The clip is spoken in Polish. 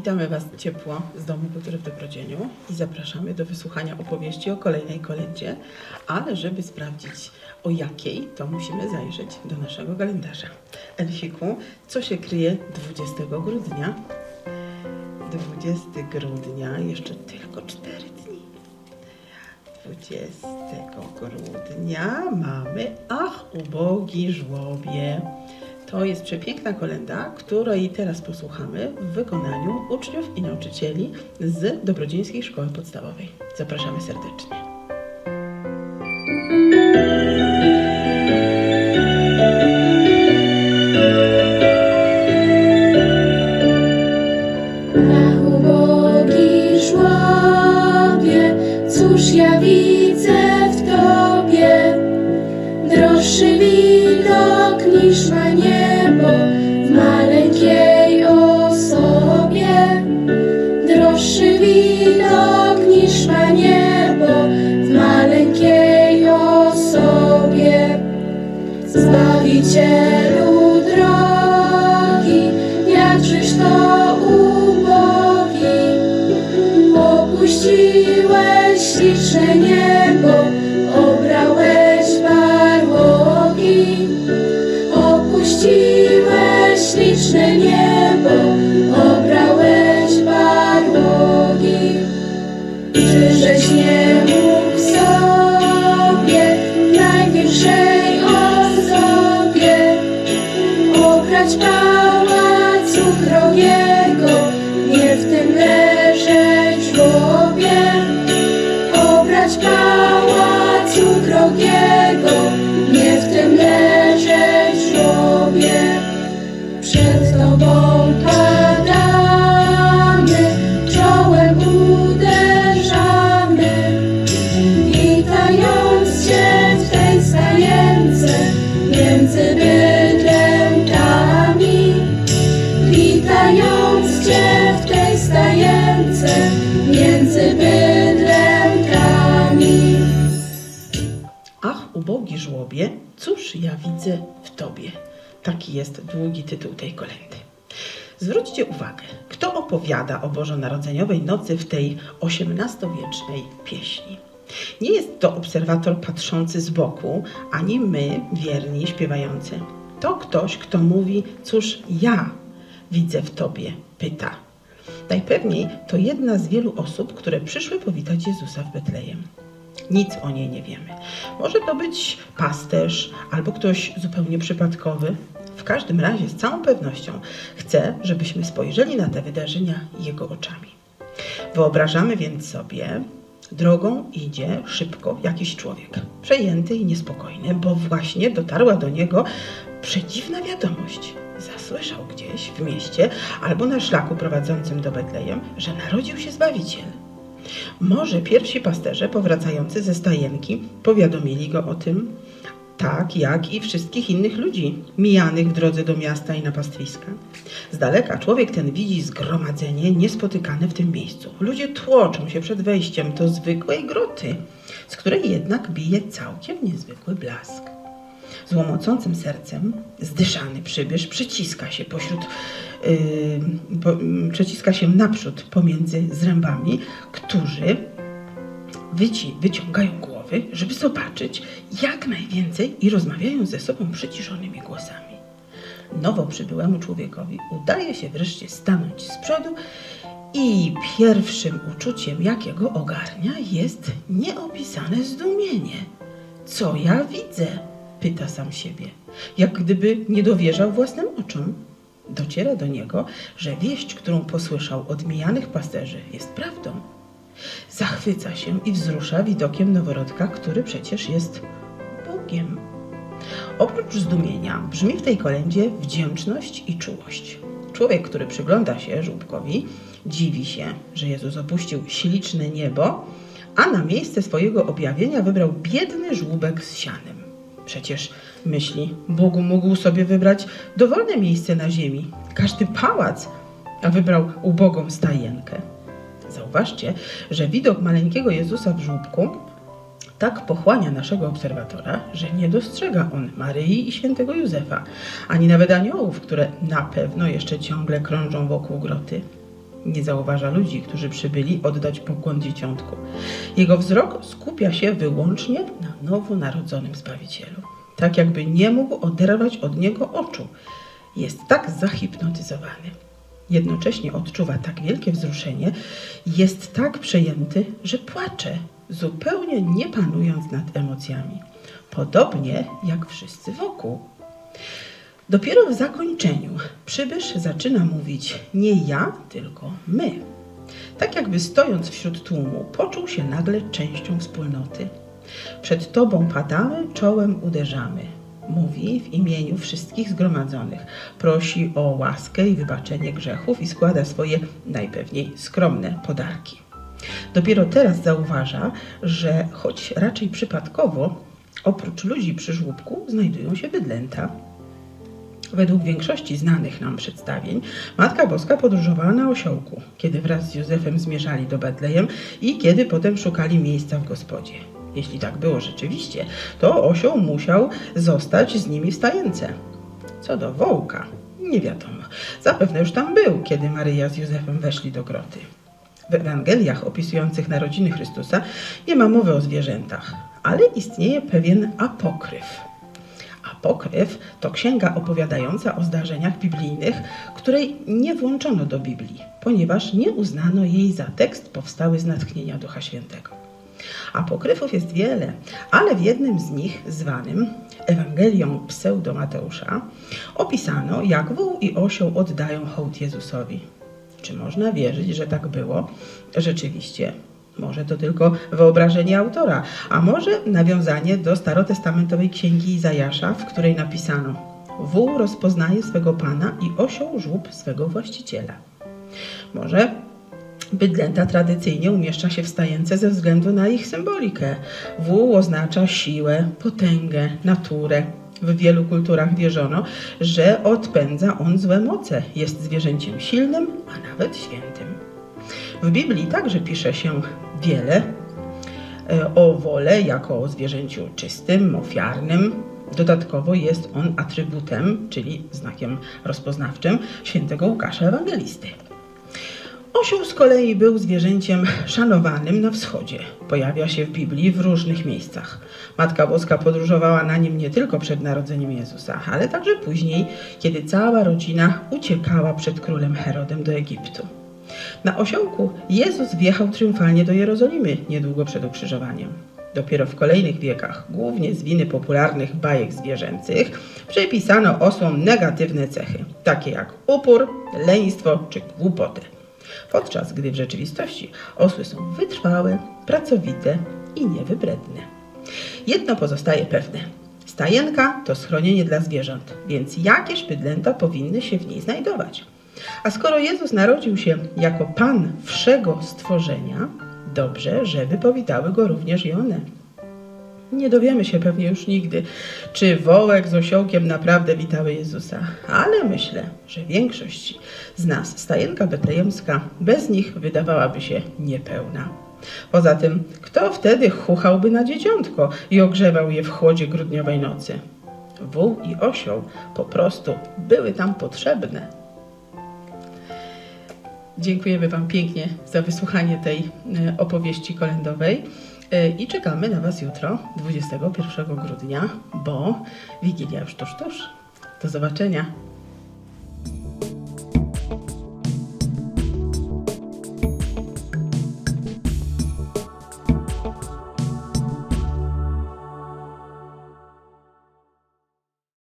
Witamy Was ciepło z Domu Kultury w Dobrodzieniu i zapraszamy do wysłuchania opowieści o kolejnej kolędzie, ale żeby sprawdzić o jakiej, to musimy zajrzeć do naszego kalendarza. Elfiku, co się kryje 20 grudnia? 20 grudnia, jeszcze tylko 4 dni. 20 grudnia mamy Ach, ubogi żłobie. To jest przepiękna kolenda, której teraz posłuchamy w wykonaniu uczniów i nauczycieli z Dobrodziejskiej Szkoły Podstawowej. Zapraszamy serdecznie. Zbawicielu drogi, jakżeż to ubogi, opuściłeś śliczne niebo, obrałeś barłogi. Opuściłeś śliczne niebo, obrałeś barłogi. Czyżeś nie cóż ja widzę w Tobie? Taki jest długi tytuł tej kolendy. Zwróćcie uwagę, kto opowiada o bożonarodzeniowej nocy w tej XVIII-wiecznej pieśni. Nie jest to obserwator patrzący z boku, ani my, wierni, śpiewający. To ktoś, kto mówi, cóż ja widzę w Tobie, pyta. Najpewniej to jedna z wielu osób, które przyszły powitać Jezusa w Betlejem. Nic o niej nie wiemy. Może to być pasterz albo ktoś zupełnie przypadkowy. W każdym razie, z całą pewnością, chcę, żebyśmy spojrzeli na te wydarzenia jego oczami. Wyobrażamy więc sobie, drogą idzie szybko jakiś człowiek, przejęty i niespokojny, bo właśnie dotarła do niego przedziwna wiadomość. Zasłyszał gdzieś w mieście albo na szlaku prowadzącym do Betlejem, że narodził się Zbawiciel. Może pierwsi pasterze powracający ze stajenki powiadomili go o tym, tak jak i wszystkich innych ludzi mijanych w drodze do miasta i na pastwiska. Z daleka człowiek ten widzi zgromadzenie niespotykane w tym miejscu. Ludzie tłoczą się przed wejściem do zwykłej groty, z której jednak bije całkiem niezwykły blask. Z łomocącym sercem zdyszany przybysz przeciska się pośród, yy, po, mm, przeciska się naprzód pomiędzy zrębami, którzy wyci, wyciągają głowy, żeby zobaczyć jak najwięcej i rozmawiają ze sobą przyciszonymi głosami. Nowo przybyłemu człowiekowi udaje się wreszcie stanąć z przodu i pierwszym uczuciem, jakiego ogarnia, jest nieopisane zdumienie. Co ja widzę? Pyta sam siebie, jak gdyby nie dowierzał własnym oczom. Dociera do niego, że wieść, którą posłyszał od mijanych pasterzy, jest prawdą. Zachwyca się i wzrusza widokiem noworodka, który przecież jest Bogiem. Oprócz zdumienia brzmi w tej kolędzie wdzięczność i czułość. Człowiek, który przygląda się żółbkowi, dziwi się, że Jezus opuścił śliczne niebo, a na miejsce swojego objawienia wybrał biedny żółbek z sianem. Przecież myśli, Bogu mógł sobie wybrać dowolne miejsce na ziemi, każdy pałac, a wybrał ubogą stajenkę. Zauważcie, że widok maleńkiego Jezusa w żłóbku tak pochłania naszego obserwatora, że nie dostrzega on Maryi i świętego Józefa, ani nawet aniołów, które na pewno jeszcze ciągle krążą wokół groty. Nie zauważa ludzi, którzy przybyli oddać pokłon dzieciątku. Jego wzrok skupia się wyłącznie na nowonarodzonym Zbawicielu. Tak jakby nie mógł oderwać od niego oczu. Jest tak zahipnotyzowany. Jednocześnie odczuwa tak wielkie wzruszenie, jest tak przejęty, że płacze, zupełnie nie panując nad emocjami. Podobnie jak wszyscy wokół. Dopiero w zakończeniu przybysz zaczyna mówić nie ja, tylko my. Tak jakby stojąc wśród tłumu, poczuł się nagle częścią wspólnoty. Przed Tobą padamy, czołem uderzamy. Mówi w imieniu wszystkich zgromadzonych. Prosi o łaskę i wybaczenie grzechów i składa swoje najpewniej skromne podarki. Dopiero teraz zauważa, że choć raczej przypadkowo, oprócz ludzi przy żłóbku znajdują się bydlęta. Według większości znanych nam przedstawień, Matka Boska podróżowała na osiołku, kiedy wraz z Józefem zmierzali do Betlejem i kiedy potem szukali miejsca w gospodzie. Jeśli tak było rzeczywiście, to osioł musiał zostać z nimi w stajence. Co do wołka, nie wiadomo. Zapewne już tam był, kiedy Maryja z Józefem weszli do groty. W Ewangeliach opisujących narodziny Chrystusa nie ma mowy o zwierzętach, ale istnieje pewien apokryf. Apokryf to księga opowiadająca o zdarzeniach biblijnych, której nie włączono do Biblii, ponieważ nie uznano jej za tekst powstały z natchnienia Ducha Świętego. Apokryfów jest wiele, ale w jednym z nich, zwanym Ewangelią Pseudo-Mateusza, opisano, jak wół i osioł oddają hołd Jezusowi. Czy można wierzyć, że tak było? Rzeczywiście. Może to tylko wyobrażenie autora, a może nawiązanie do starotestamentowej księgi Izajasza, w której napisano Wół rozpoznaje swego pana i osioł żłób swego właściciela. Może bydlęta tradycyjnie umieszcza się w stajence ze względu na ich symbolikę. Wół oznacza siłę, potęgę, naturę. W wielu kulturach wierzono, że odpędza on złe moce, jest zwierzęciem silnym, a nawet świętym. W Biblii także pisze się wiele e, o wole jako o zwierzęciu czystym, ofiarnym. Dodatkowo jest on atrybutem, czyli znakiem rozpoznawczym świętego Łukasza Ewangelisty. Osioł z kolei był zwierzęciem szanowanym na wschodzie. Pojawia się w Biblii w różnych miejscach. Matka Boska podróżowała na nim nie tylko przed narodzeniem Jezusa, ale także później, kiedy cała rodzina uciekała przed królem Herodem do Egiptu. Na osiołku Jezus wjechał triumfalnie do Jerozolimy niedługo przed ukrzyżowaniem. Dopiero w kolejnych wiekach, głównie z winy popularnych bajek zwierzęcych, przypisano osłom negatywne cechy, takie jak upór, lenistwo czy głupotę. Podczas gdy w rzeczywistości osły są wytrwałe, pracowite i niewybredne. Jedno pozostaje pewne. Stajenka to schronienie dla zwierząt, więc jakież bydlęta powinny się w niej znajdować. A skoro Jezus narodził się jako Pan wszego stworzenia, dobrze, żeby powitały go również i one. Nie dowiemy się pewnie już nigdy, czy wołek z osiołkiem naprawdę witały Jezusa, ale myślę, że większość z nas, stajenka betlejemska, bez nich wydawałaby się niepełna. Poza tym, kto wtedy chuchałby na dzieciątko i ogrzewał je w chłodzie grudniowej nocy? Wół i osioł po prostu były tam potrzebne. Dziękujemy Wam pięknie za wysłuchanie tej e, opowieści kolędowej E, i czekamy na Was jutro, 21 grudnia, bo Wigilia już tuż, tuż. Do zobaczenia.